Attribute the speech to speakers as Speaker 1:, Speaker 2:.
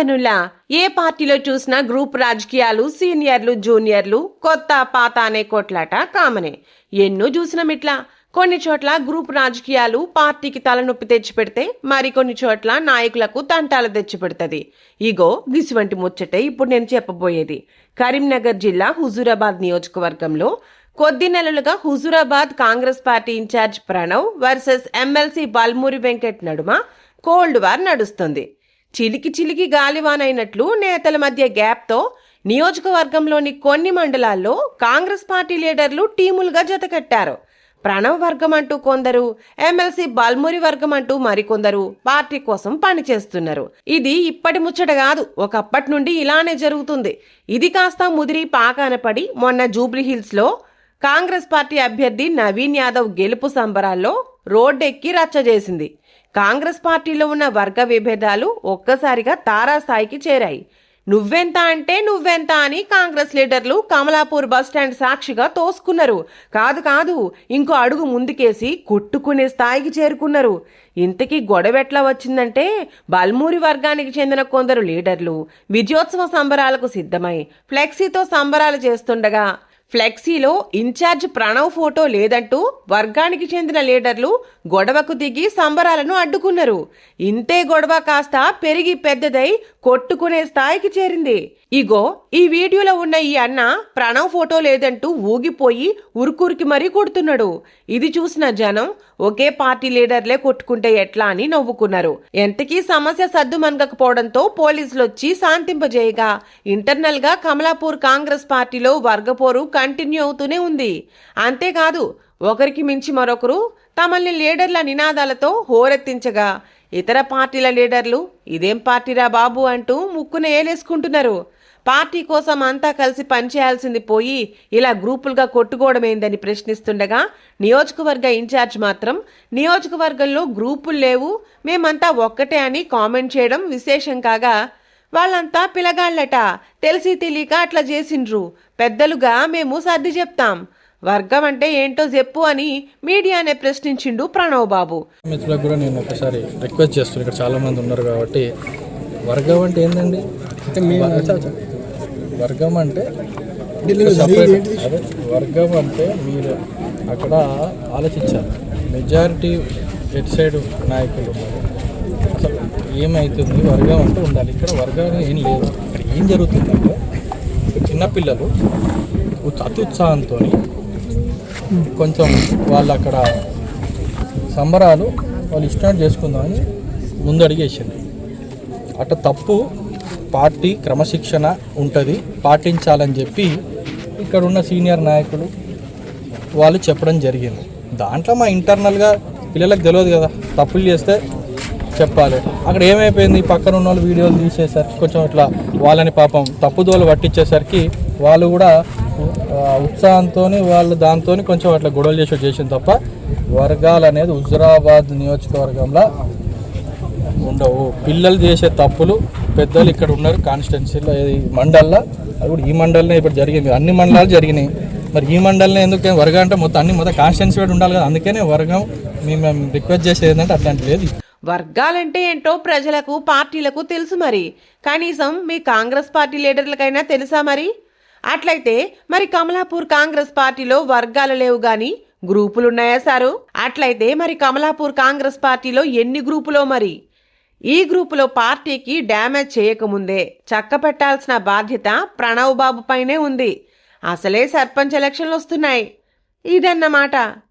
Speaker 1: ఆగనులా ఏ పార్టీలో చూసినా గ్రూప్ రాజకీయాలు సీనియర్లు జూనియర్లు కొత్త పాత అనే కొట్లాట కామనే. ఎన్నో చూసినాం ఇట్లా. కొన్ని చోట్ల గ్రూప్ రాజకీయాలు పార్టీకి తలనొప్పి తెచ్చిపెడితే మరికొన్ని చోట్ల నాయకులకు తంటాలు తెచ్చిపెడుతుంది. ఇగో గిసువంటి ముచ్చటే ఇప్పుడు నేను చెప్పబోయేది. కరీంనగర్ జిల్లా హుజూరాబాద్ నియోజకవర్గంలో కొద్ది నెలలుగా Huzurabad Congress party incharge Pranav versus MLC Balmoori Venkat నడుమ కోల్డ్ వార్ నడుస్తుంది. చిలికి చిలికి గాలివానైనట్లు నేతల మధ్య గ్యాప్తో నియోజకవర్గంలోని కొన్ని మండలాల్లో కాంగ్రెస్ పార్టీ లీడర్లు టీములుగా జతకట్టారు. ప్రణవ్ వర్గం అంటూ కొందరు ఎమ్మెల్సీ బల్మురి వర్గం అంటూ మరికొందరు పార్టీ కోసం పనిచేస్తున్నారు. ఇది ఇప్పటి ముచ్చట కాదు ఒకప్పటి నుండి ఇలానే జరుగుతుంది. ఇది కాస్త ముదిరి పాకాన పడి మొన్న జూబ్లీహిల్స్లో కాంగ్రెస్ పార్టీ అభ్యర్థి నవీన్ యాదవ్ గెలుపు సంబరాల్లో రోడ్డెక్కి రచ్చ చేసింది కాంగ్రెస్ పార్టీలో ఉన్న వర్గ విభేదాలు ఒక్కసారిగా తారాస్థాయికి చేరాయి. నువ్వెంత అంటే నువ్వెంత అని కాంగ్రెస్ లీడర్లు కమలాపూర్ బస్టాండ్ సాక్షిగా తోసుకున్నారు. కాదు కాదు ఇంకో అడుగు ముందుకేసి కొట్టుకునే స్థాయికి చేరుకున్నారు. ఇంతకీ గొడవెట్లా వచ్చిందంటే బల్మూరి వర్గానికి చెందిన కొందరు లీడర్లు విజయోత్సవ సంబరాలకు సిద్ధమై ఫ్లెక్సీతో సంబరాలు చేస్తుండగా ఫ్లెక్సీలో ఇన్ఛార్జ్ ప్రణవ్ ఫోటో లేదంటూ వర్గానికి చెందిన లీడర్లు గొడవకు దిగి సంబరాలను అడ్డుకున్నారు. ఇంతే గొడవ కాస్త పెరిగి పెద్దదై కొట్టుకునే స్థాయికి చేరింది. ఇగో ఈ వీడియోలో ఉన్న ఈ అన్న ప్రణవ్ ఫోటో లేదంటూ ఊగిపోయి ఉరుకురికి మరీ కొడుతున్నాడు. ఇది చూసిన జనం ఒకే పార్టీ లీడర్లే కొట్టుకుంటే ఎట్లా అని నవ్వుకున్నారు. ఎంతకీ సమస్య సద్దు మనగకపోవడంతో పోలీసులు వచ్చి శాంతింపజేయగా ఇంటర్నల్గా కమలాపూర్ కాంగ్రెస్ పార్టీలో వర్గపోరు కంటిన్యూ అవుతూనే ఉంది. అంతేకాదు ఒకరికి మించి మరొకరు తమల్ని లీడర్ల నినాదాలతో హోరెత్తించగా ఇతర పార్టీల లీడర్లు ఇదేం పార్టీరా బాబు అంటూ ముక్కున ఏలేసుకుంటున్నారు. పార్టీ కోసం అంతా కలిసి పనిచేయాల్సింది పోయి ఇలా గ్రూపులుగా కొట్టుకోవడమేందని ప్రశ్నిస్తుండగా నియోజకవర్గ ఇన్ఛార్జ్ మాత్రం నియోజకవర్గంలో గ్రూపులు లేవు మేమంతా ఒక్కటే అని కామెంట్ చేయడం విశేషం కాగా వాళ్ళంతా పిలగాళ్ళట తెలిసి తెలియక అట్లా చేసిండ్రు పెద్దలుగా మేము సర్ది చెప్తాం వర్గం అంటే ఏంటో చెప్పు అని మీడియానే ప్రశ్నించిండు ప్రణవ్ బాబు
Speaker 2: మిత్రులకు కూడా నేను ఒకసారి రిక్వెస్ట్ చేస్తున్నాను ఇక్కడ చాలా మంది ఉన్నారు కాబట్టి వర్గం అంటే ఏంటండి వర్గం అంటే వర్గం అంటే మీరు అక్కడ ఆలోచించాలి. మెజారిటీ ఎట్ సైడ్ నాయకులు ఉన్నారు. అసలు ఏమవుతుంది వర్గం అంటే ఉండాలి. ఇక్కడ వర్గం ఏం లేదు ఇక్కడ ఏం జరుగుతుందంటే చిన్నపిల్లలు ఉత్- అతి ఉత్సాహంతో కొంచెం వాళ్ళు అక్కడ సంబరాలు వాళ్ళు ఇష్టం చేసుకుందామని ముందడిగేసింది అట్ట తప్పు పార్టీ క్రమశిక్షణ ఉంటుంది పాటించాలని చెప్పి ఇక్కడ ఉన్న సీనియర్ నాయకులు వాళ్ళు చెప్పడం జరిగింది. దాంట్లో మా ఇంటర్నల్గా పిల్లలకు తెలియదు కదా తప్పులు చేస్తే చెప్పాలి. అక్కడ ఏమైపోయింది? పక్కన ఉన్న వాళ్ళు వీడియోలు తీసేసరికి కొంచెం ఇట్లా వాళ్ళని పాపం తప్పుదోలు పట్టించేసరికి వాళ్ళు కూడా ఉత్సాహంతో వాళ్ళు దాంతో కొంచెం అట్లా గొడవలు చేసి చేసింది తప్ప వర్గాలు అనేది హుజరాబాద్ నియోజకవర్గంలో ఉండవు. పిల్లలు చేసే తప్పులు పెద్దలు ఇక్కడ ఉన్నారు కాన్స్టిట్యున్సీలో ఈ మండల్లో? అది కూడా ఈ మండలనే ఇప్పుడు జరిగింది. అన్ని మండలాలు జరిగినాయి. మరి ఈ మండలనే ఎందుకు వర్గం అంటే మొత్తం అన్ని మొత్తం కాన్స్టిట్యున్సీ కూడా ఉండాలి కదా. అందుకనే వర్గం మేము మేము రిక్వెస్ట్ చేసేది ఏంటంటే అట్లాంటి లేదు.
Speaker 1: వర్గాలంటే ఏంటో ప్రజలకు పార్టీలకు తెలుసు మరి. కనీసం మీ కాంగ్రెస్ పార్టీ లీడర్లకైనా తెలుసా మరి? అట్లయితే మరి కమలాపూర్ కాంగ్రెస్ పార్టీలో వర్గాలు లేవు గాని గ్రూపులున్నాయా సారు? అట్లయితే మరి కమలాపూర్ కాంగ్రెస్ పార్టీలో ఎన్ని గ్రూపులో మరి? ఈ గ్రూపులో పార్టీకి డ్యామేజ్ చేయకముందే చక్క పెట్టాల్సిన బాధ్యత ప్రణవ్ బాబు పైనే ఉంది. అసలే సర్పంచ్ ఎలక్షన్లు వస్తున్నాయి ఇదన్నమాట.